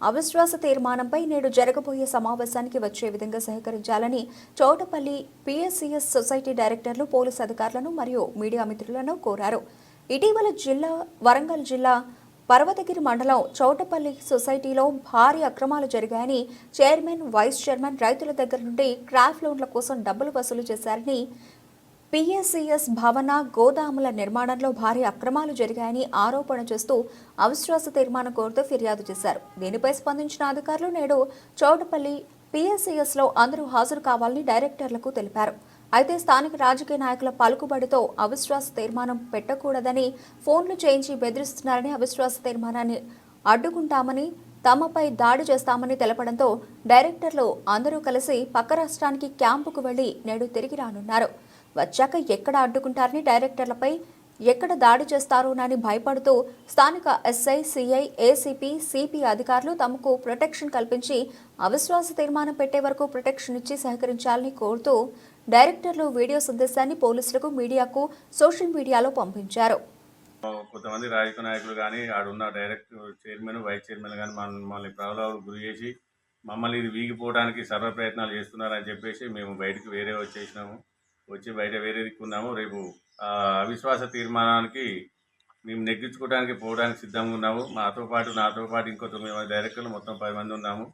అవిశ్వాస తీర్మానంపై నేడు జరగబోయే సమావేశానికి వచ్చే విధంగా సహకరించాలని Chowtapalli PSCS society directors police అధికారులను మరియు మీడియా మిత్రులను కోరారు. ఇటీవల జిల్లా వరంగల్ జిల్లా పర్వతగిరి మండలం చౌటపల్లి సొసైటీలో భారీ అక్రమాలు జరిగాయని చైర్మన్ వైస్ చైర్మన్ రైతుల దగ్గర నుండి క్రాఫ్ లోన్ల కోసం డబ్బులు వసూలు చేశారని పిఎస్సిఎస్ భవన గోదాముల నిర్మాణంలో భారీ అక్రమాలు జరిగాయని ఆరోపణ చేస్తూ అవిశ్వాస తీర్మానం కోరుతూ ఫిర్యాదు చేశారు. దీనిపై స్పందించిన అధికారులు నేడు చౌడపల్లి పిఎస్సిఎస్లో అందరూ హాజరు కావాలని డైరెక్టర్లకు తెలిపారు. అయితే స్థానిక రాజకీయ నాయకుల పలుకుబడితో అవిశ్వాస తీర్మానం పెట్టకూడదని ఫోన్లు చేయించి బెదిరిస్తున్నారని అవిశ్వాస తీర్మానాన్ని అడ్డుకుంటామని తమపై దాడి చేస్తామని తెలపడంతో డైరెక్టర్లు అందరూ కలిసి పక్క రాష్ట్రానికి క్యాంపుకు వెళ్ళి నేడు తిరిగి రానున్నారు. వచ్చాక ఎక్కడ అడ్డుకుంటారని డైరెక్టర్లపై ఎక్కడ దాడి చేస్తారోనని భయపడుతూ స్థానిక ఎస్ఐ సిఐ ఏసీపీ సిపి అధికారులు తమకు ప్రొటెక్షన్ కల్పించి అవిశ్వాస తీర్మానం పెట్టే వరకు ప్రొటెక్షన్ ఇచ్చి సహకరించాలని కోరుతూ డైరెక్టర్లు వీడియో సందేశాన్ని పోలీసులకు మీడియాకు సోషల్ మీడియాలో పంపించారు. కొంతమంది రాజకీయ నాయకులు కానీ ఆడున్న డైరెక్ట్ చైర్మన్ వైస్ చైర్మన్ కానీ మమ్మల్ని ప్రభావాలకు గురి చేసి మమ్మల్ని ఇది వీగిపోవడానికి సర్వ ప్రయత్నాలు చేస్తున్నారని చెప్పేసి మేము బయటకు వేరే వచ్చేసినాము. వచ్చి బయట వేరే దిక్కున్నాము రేపు ఆ అవిశ్వాస తీర్మానానికి మేము నెగ్గించుకోవడానికి పోవడానికి సిద్ధంగా ఉన్నాము. మాతో పాటు నాతో పాటు ఇంకో తొమ్మిది మంది డైరెక్టర్లు మొత్తం పది మంది ఉన్నాము.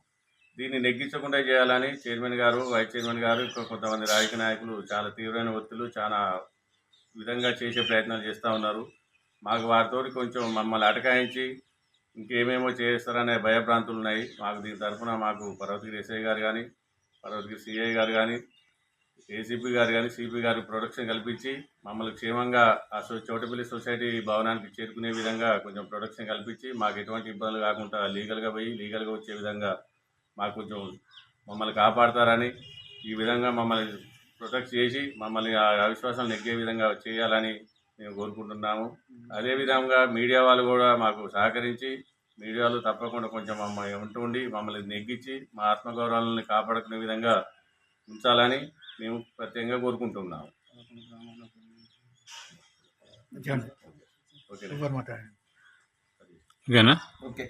దీన్ని నెగ్గించకుండా చేయాలని చైర్మన్ గారు వైస్ చైర్మన్ గారు ఇంకా కొంతమంది రాజకీయ నాయకులు చాలా తీవ్రమైన ఒత్తిళ్ళు చాలా విధంగా చేసే ప్రయత్నాలు చేస్తూ ఉన్నారు. మాకు వారితో కొంచెం మమ్మల్ని అటకాయించి ఇంకేమేమో చేస్తారనే భయభ్రాంతులు ఉన్నాయి. మాకు దీని తరఫున మాకు పర్వతగిరి ఎస్ఐ గారు కానీ పర్వతగిరి సిఐ గారు కానీ ఏసీపీ గారు కానీ సిపి గారు ప్రొడక్షన్ కల్పించి మమ్మల్ని క్షేమంగా ఆ చోటపల్లి సొసైటీ భవనానికి చేరుకునే విధంగా కొంచెం ప్రొడక్షన్ కల్పించి మాకు ఎటువంటి ఇబ్బందులు కాకుండా లీగల్గా పోయి లీగల్గా వచ్చే విధంగా మాకు కొంచెం మమ్మల్ని కాపాడతారని ఈ విధంగా మమ్మల్ని ప్రొటెక్ట్ చేసి మమ్మల్ని ఆ అవిశ్వాసం నెగ్గే విధంగా చేయాలని మేము కోరుకుంటున్నాము. అదేవిధంగా మీడియా వాళ్ళు కూడా మాకు సహకరించి మీడియాలో తప్పకుండా కొంచెం మమ్మల్ని ఉంటుండి మమ్మల్ని నెగ్గించి మా ఆత్మగౌరవాలని కాపాడుకునే విధంగా ఉంచాలని మేము ప్రత్యేకంగా కోరుకుంటున్నాము ఓకే ఎవరు మాట్లాడండి ఓకేనా ఓకే